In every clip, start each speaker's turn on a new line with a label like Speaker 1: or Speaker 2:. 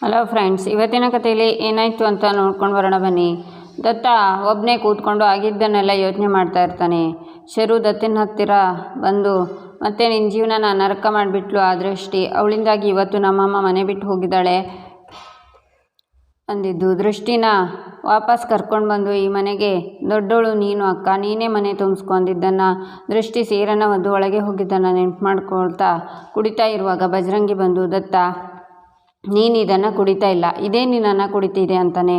Speaker 1: Hello friends ಇವತ್ತಿನ ಕಥೆಯಲ್ಲಿ ಏನಾಯಿತು ಅಂತ ನೋಡ್ಕೊಂಡು ಬರೋಣ ಬನ್ನಿ. ದತ್ತ ಒಬ್ಬನೇ ಕೂತ್ಕೊಂಡು ಆಗಿದ್ದನ್ನೆಲ್ಲ ಯೋಚನೆ ಮಾಡ್ತಾ ಇರ್ತಾನೆ. ಶರು ದತ್ತಿನ ಹತ್ತಿರ ಬಂದು, ಮತ್ತೆ ನಿನ್ನ ಜೀವನನ ನರಕ ಮಾಡಿಬಿಟ್ಲು ಆ ದೃಷ್ಟಿ. ಅವಳಿಂದಾಗಿ ಇವತ್ತು ನಮ್ಮಮ್ಮ ಮನೆ ಬಿಟ್ಟು ಹೋಗಿದ್ದಾಳೆ. ಅಂದಿದ್ದು. ದೃಷ್ಟಿನ ವಾಪಸ್ ಕರ್ಕೊಂಡು ಬಂದು, ಈ ಮನೆಗೆ ದೊಡ್ಡವಳು ನೀನು ಅಕ್ಕ. ನೀನೇ ಮನೆ ತುಂಬಿಸ್ಕೊಂಡಿದ್ದನ್ನು ದೃಷ್ಟಿ ಸೇರನ ಒದ್ದು ಒಳಗೆ ಹೋಗಿದ್ದನ್ನು ನೆನ್ಪು ಮಾಡ್ಕೊಳ್ತಾ ಕುಡಿತಾ ಇರುವಾಗ ಬಜರಂಗಿ ಬಂದು, ದತ್ತ ನೀನು ಇದನ್ನು ಕುಡಿತಾ ಇಲ್ಲ ಇದೇ ನಿನ್ನನ್ನು ಕುಡಿತಿದೆ ಅಂತಾನೆ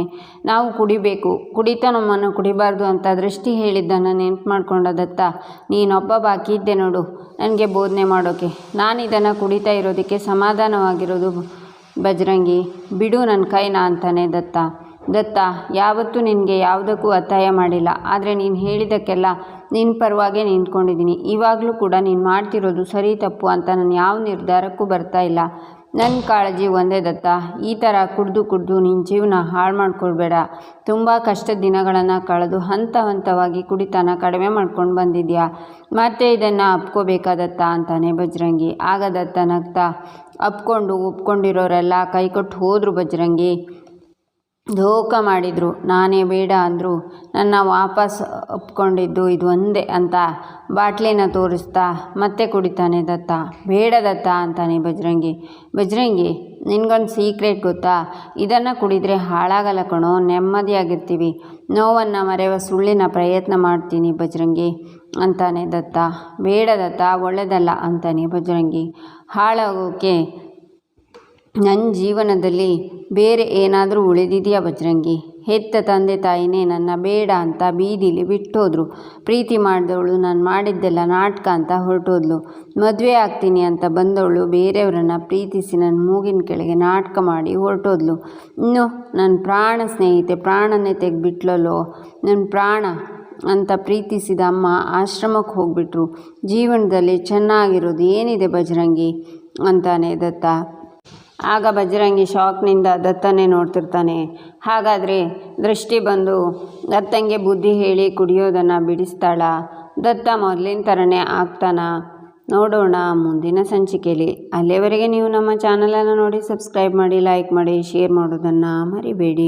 Speaker 1: ನಾವು ಕುಡಿಬೇಕು. ಕುಡಿತ ನಮ್ಮನ್ನು ಕುಡಿಬಾರ್ದು ಅಂತ ದೃಷ್ಟಿ ಹೇಳಿದ್ದನ್ನು ನೆನ್ಪು ಮಾಡ್ಕೊಂಡ ದತ್ತ ನೀನೊಬ್ಬ ಬಾಕಿ ಇದ್ದೆ ನೋಡು, ನನಗೆ ಬೋಧನೆ ಮಾಡೋಕ್ಕೆ ನಾನು ಇದನ್ನು ಕುಡಿತಾ ಇರೋದಕ್ಕೆ ಸಮಾಧಾನವಾಗಿರೋದು ಬಜರಂಗಿ, ಬಿಡು ನನ್ನ ಕೈನ ಅಂತಾನೆ ದತ್ತ. ದತ್ತ, ಯಾವತ್ತೂ ನಿನಗೆ ಯಾವುದಕ್ಕೂ ಒತ್ತಾಯ ಮಾಡಿಲ್ಲ, ಆದರೆ ನೀನು ಹೇಳಿದ್ದಕ್ಕೆಲ್ಲ ನಿನ್ನ ಪರವಾಗೇ ನಿಂತ್ಕೊಂಡಿದ್ದೀನಿ. ಇವಾಗಲೂ ಕೂಡ ನೀನು ಮಾಡ್ತಿರೋದು ಸರಿ ತಪ್ಪು ಅಂತ ನಾನು ಯಾವ ನಿರ್ಧಾರಕ್ಕೂ ಬರ್ತಾ ಇಲ್ಲ. ನನ್ನ ಕಾಳಜಿ ಒಂದೇ ದತ್ತ. ಈ ಥರ ಕುಡಿದು ಕುಡಿದು ನಿನ್ನ ಜೀವನ ಹಾಳು ಮಾಡ್ಕೊಳ್ಬೇಡ. ತುಂಬ ಕಷ್ಟದ ದಿನಗಳನ್ನು ಕಳೆದು ಹಂತ ಹಂತವಾಗಿ ಕುಡಿತನ ಕಡಿಮೆ ಮಾಡ್ಕೊಂಡು ಬಂದಿದ್ಯಾ? ಮತ್ತೆ ಇದನ್ನು ಅಪ್ಕೋಬೇಕಾದತ್ತ ಅಂತಾನೆ ಬಜರಂಗಿ. ಆಗ ದತ್ತ ನಗ್ತಾ ಅಪ್ಕೊಂಡು ಒಪ್ಕೊಂಡಿರೋರೆಲ್ಲ ಕೈಕೊಟ್ಟು ಹೋದರು ಬಜರಂಗಿ. ಧೋಕ ಮಾಡಿದರು. ನಾನೇ ಬೇಡ ಅಂದರು. ನನ್ನ ವಾಪಸ್ ಒಪ್ಕೊಂಡಿದ್ದು ಇದು ಒಂದೇ ಅಂತ ಬಾಟ್ಲಿನ ತೋರಿಸ್ತಾ ಮತ್ತೆ ಕುಡಿತಾನೆ ದತ್ತ. ಬೇಡ ದತ್ತ ಅಂತಾನೆ ಬಜರಂಗಿ. ಬಜರಂಗಿ, ನಿನಗೊಂದು ಸೀಕ್ರೆಟ್ ಗೊತ್ತಾ? ಇದನ್ನು ಕುಡಿದರೆ ಹಾಳಾಗಲ್ಲ ಕಣೋ, ನೆಮ್ಮದಿಯಾಗಿರ್ತೀವಿ. ನೋವನ್ನು ಮರೆಯುವ ಸುಳ್ಳಿನ ಪ್ರಯತ್ನ ಮಾಡ್ತೀನಿ ಬಜರಂಗಿ ಅಂತಾನೆ ದತ್ತ. ಬೇಡ ದತ್ತ ಒಳ್ಳೆಯದಲ್ಲ ಅಂತಾನೆ ಬಜರಂಗಿ. ಹಾಳಾಗೋಕೆ ನನ್ನ ಜೀವನದಲ್ಲಿ ಬೇರೆ ಏನಾದರೂ ಉಳಿದಿದೆಯಾ ಬಜರಂಗಿ? ಹೆತ್ತ ತಂದೆ ತಾಯಿನೇ ನನ್ನ ಬೇಡ ಅಂತ ಬೀದಿಲಿ ಬಿಟ್ಟೋದ್ರು. ಪ್ರೀತಿ ಮಾಡಿದವಳು ನಾನು ಮಾಡಿದ್ದೆಲ್ಲ ನಾಟಕ ಅಂತ ಹೊರಟೋದ್ಲು. ಮದುವೆ ಆಗ್ತೀನಿ ಅಂತ ಬಂದವಳು ಬೇರೆಯವರನ್ನು ಪ್ರೀತಿಸಿ ನನ್ನ ಮೂಗಿನ ಕೆಳಗೆ ನಾಟಕ ಮಾಡಿ ಹೊರಟೋದ್ಲು. ಇನ್ನು ನನ್ನ ಪ್ರಾಣ ಸ್ನೇಹಿತೆ ಪ್ರಾಣನೇ ತೆಗೆದುಬಿಟ್ಲಲ್ಲೋ? ನನ್ನ ಪ್ರಾಣ ಅಂತ ಪ್ರೀತಿಸಿದ ಅಮ್ಮ ಆಶ್ರಮಕ್ಕೆ ಹೋಗ್ಬಿಟ್ರು. ಜೀವನದಲ್ಲಿ ಚೆನ್ನಾಗಿರೋದು ಏನಿದೆ ಬಜರಂಗಿ? ಅಂತಾನೆ ದತ್ತ. ಆಗ ಬಜರಂಗಿ ಶಾಕ್ನಿಂದ ದತ್ತನೇ ನೋಡ್ತಿರ್ತಾನೆ. ಹಾಗಾದರೆ ದೃಷ್ಟಿ ಬಂದು ದತ್ತಂಗೆ ಬುದ್ಧಿ ಹೇಳಿ ಕುಡಿಯೋದನ್ನು ಬಿಡಿಸ್ತಾಳ. ದತ್ತ ಮೊದಲಿನ ಥರನೇ ಆಗ್ತಾನ. ನೋಡೋಣ ಮುಂದಿನ ಸಂಚಿಕೆಯಲ್ಲಿ ಅಲ್ಲಿಯವರೆಗೆ ನೀವು ನಮ್ಮ ಚಾನಲನ್ನು ನೋಡಿ ಸಬ್ಸ್ಕ್ರೈಬ್ ಮಾಡಿ, ಲೈಕ್ ಮಾಡಿ, ಶೇರ್ ಮಾಡೋದನ್ನು ಮರಿಬೇಡಿ.